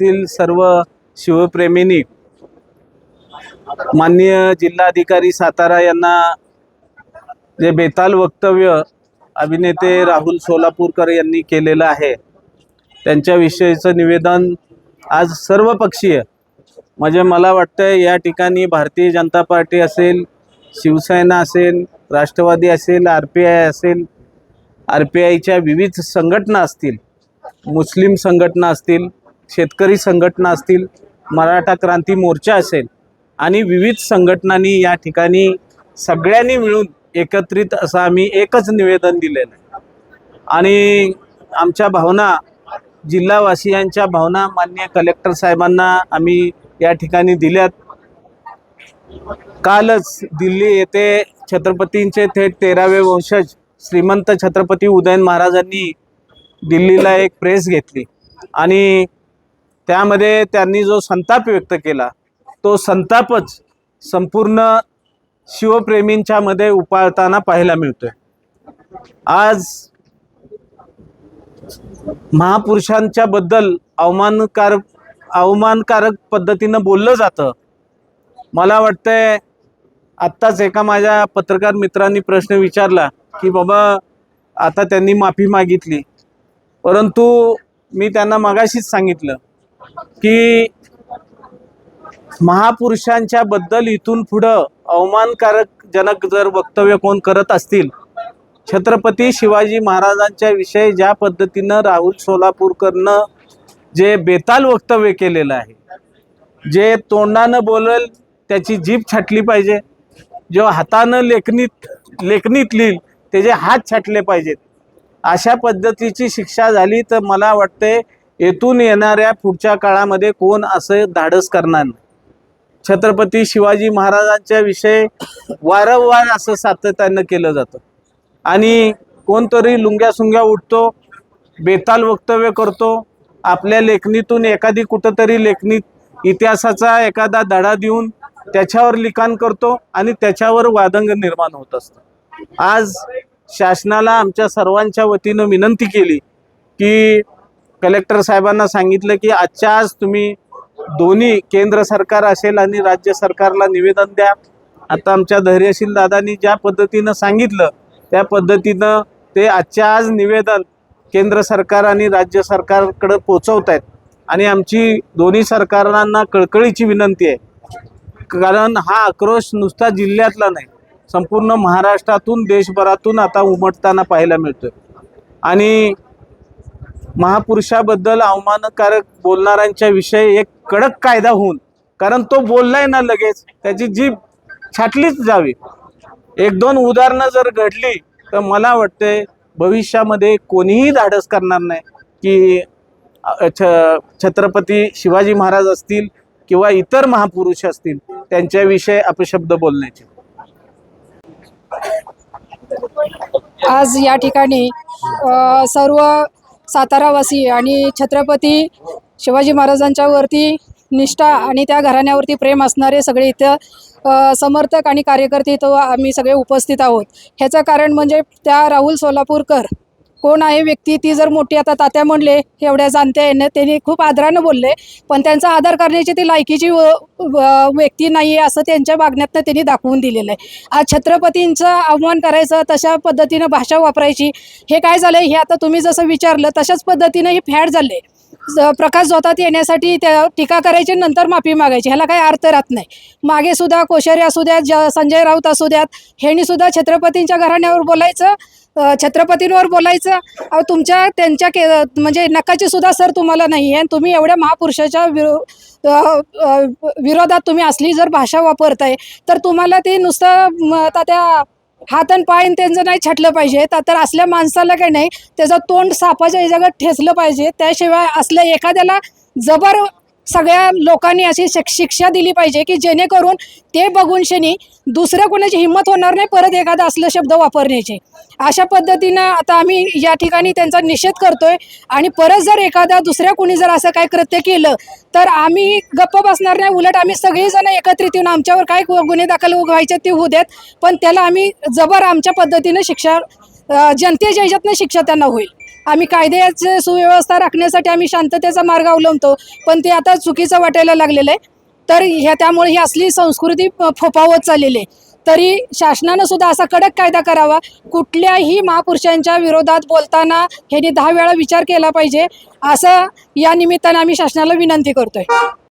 जिल्ह्यातील सर्व शिवप्रेमींनी माननीय जिल्हाधिकारी सातारा यांना जे बेताल वक्तव्य अभिनेते राहुल सोलापूरकर यांनी केलेलं आहे त्यांच्याविषयीचं निवेदन आज सर्व पक्षीय म्हणजे मला वाटतं या ठिकाणी भारतीय जनता पार्टी असेल शिवसेना असेल राष्ट्रवादी असेल आर पी आय असेल आर पी आयच्या विविध संघटना असतील मुस्लिम संघटना असतील शेतकरी संघटना असतील मराठा क्रांती मोर्चा असेल आणि विविध संघटनांनी या ठिकाणी सगळ्यांनी मिळून एकत्रित असं आम्ही एकच निवेदन दिलेलं आहे. आणि आमच्या भावना जिल्हावासियांच्या भावना मान्य कलेक्टर साहेबांना आम्ही या ठिकाणी दिल्यात. कालच दिल्ली येथे छत्रपतींचे थेट तेरावे वंशज श्रीमंत छत्रपती उदयन महाराजांनी दिल्लीला एक प्रेस घेतली. आणि त्यामध्ये त्यांनी जो संताप व्यक्त केला तो संतापच संपूर्ण शिवप्रेमींच्या मध्ये उपाळताना पाहायला मिळतोय. आज महापुरुषांच्या बद्दल अवमानकार अवमानकारक पद्धतीनं बोललं जातं. मला वाटतंय आत्ताच एका माझ्या पत्रकार मित्रांनी प्रश्न विचारला की बाबा आता त्यांनी माफी मागितली. परंतु मी त्यांना मगाशीच सांगितलं की महापुरुषांच्या बद्दल इथून पुढं अवमानकारक जनक जर वक्तव्य कोण करत असतील छत्रपती शिवाजी महाराजांच्या विषयी ज्या पद्धतीनं राहुल सोलापूरकरनं जे बेताल वक्तव्य केलेलं आहे जे तोंडानं बोलल त्याची जीभ छाटली पाहिजे जो हातानं लेखनीत लेखनीत लिहिल त्याचे हात छाटले पाहिजेत. अशा पद्धतीची शिक्षा झाली तर मला वाटते येथून येणाऱ्या पुढच्या काळामध्ये कोण असं धाडस करणार नाही? छत्रपती शिवाजी महाराजांच्या विषयी वारंवार असं सातत्यानं केलं जातं. आणि कोणतरी लुंग्या सुंग्या उठतो बेताल वक्तव्य करतो आपल्या लेखणीतून एखादी कुठंतरी लेखणीत इतिहासाचा एखादा धडा देऊन त्याच्यावर लिखाण करतो आणि त्याच्यावर वादंग निर्माण होत असतं. आज शासनाला आमच्या सर्वांच्या वतीनं विनंती केली की कलेक्टर साहेबांना सांगितलं की आजच्या आज तुम्ही दोन्ही केंद्र सरकार असेल आणि राज्य सरकारला निवेदन द्या. आता आमच्या धैर्यशील दादांनी ज्या पद्धतीनं सांगितलं त्या पद्धतीनं ते आजच्या आज निवेदन केंद्र सरकार आणि राज्य सरकारकडे पोचवत आहेत आणि आमची दोन्ही सरकारांना कळकळीची विनंती आहे. कारण हा आक्रोश नुसता जिल्ह्यातला नाही संपूर्ण महाराष्ट्रातून देशभरातून आता उमटताना पाहायला मिळतोय. आणि महापुरुषाबद्दल अवमानकारक बोलणाऱ्यांच्या विषयी एक कडक कायदा होऊन कारण तो बोललाय ना लगेच त्याची जीभ छाटलीच जावी. एक दोन उदाहरणं जर घडली तर मला वाटते भविष्यामध्ये कोणीही धाडस करणार नाही की छ छत्रपती शिवाजी महाराज असतील किंवा इतर महापुरुष असतील त्यांच्याविषयी अपशब्द बोलण्याचे. आज या ठिकाणी सर्व सातारावासी आणि छत्रपती शिवाजी महाराजांच्या वरती निष्ठा आणि त्या घराण्यावरती प्रेम असणारे सगळे इथं समर्थक आणि कार्यकर्ते इथं आम्ही सगळे उपस्थित आहोत. ह्याचं कारण म्हणजे त्या राहुल सोलापूरकर कोण आहे व्यक्ती ती जर मोठी आता तात्या म्हणले एवढ्या जाणत्या येणं त्यांनी खूप आदरानं बोलले पण त्यांचा आदर करण्याची ती लायकीची व- व्यक्ती नाही आहे असं त्यांच्या वागण्यातनं त्यांनी दाखवून दिलेलं आहे आज छत्रपतींचा अवमान करायचं तशा पद्धतीनं भाषा वापरायची हे काय झालं हे आता तुम्ही जसं विचारलं तशाच पद्धतीनं हे फॅड झाले प्रकाश जोतात येण्यासाठी त्या टीका करायची नंतर माफी मागायची. ह्याला काही अर्थ राहत नाही. मागे सुद्धा कोश्यारी असू द्यात ज संजय राऊत असू द्यात ह्यांनी सुद्धा छत्रपतींच्या घराण्यावर बोलायचं छत्रपतींवर बोलायचं. अहो तुमच्या त्यांच्या के म्हणजे नकाची सुद्धा सर तुम्हाला नाही आहे. तुम्ही एवढ्या महापुरुषाच्या विरो विरोधात तुम्ही असली जर भाषा वापरताय तर तुम्हाला ते नुसतं आता त्या हात आणि पाय त्यांचं नाही छाटलं पाहिजे. तर असल्या माणसाला काही नाही त्याचं तोंड सापाच्या जागात ठेचलं पाहिजे. त्याशिवाय असल्या एखाद्याला जबर सगळ्या लोकांनी अशी शिक्षा दिली पाहिजे की जेणेकरून ते बघून शनी दुसऱ्या कोणाची हिंमत होणार नाही परत एखादा असलं शब्द वापरण्याचे. अशा पद्धतीनं आता आम्ही या ठिकाणी त्यांचा निषेध करतोय आणि परत जर एखादा दुसऱ्या कोणी जर असं काय कृत्य केलं तर आम्ही गप्प बसणार नाही उलट आम्ही सगळेजण एकत्रित येऊन आमच्यावर काय गुन्हे दाखल व्हायचे ते होऊ देत पण त्याला आम्ही जबर आमच्या पद्धतीनं शिक्षा जनतेच्या ह्याच्यातनं शिक्षा त्यांना होईल. आम्ही कायद्याची सुव्यवस्था राखण्यासाठी आम्ही शांततेचा मार्ग अवलंबतो पण ते आता चुकीचं वाटायला लागलेलं आहे. तर ह्या त्यामुळे ही असली संस्कृती फोफावत चाललेली आहे. तरी शासनानं सुद्धा असा कडक कायदा करावा. कुठल्याही महापुरुषांच्या विरोधात बोलताना ह्यांनी दहा वेळा विचार केला पाहिजे. असं या निमित्तानं आम्ही शासनाला विनंती करतोय.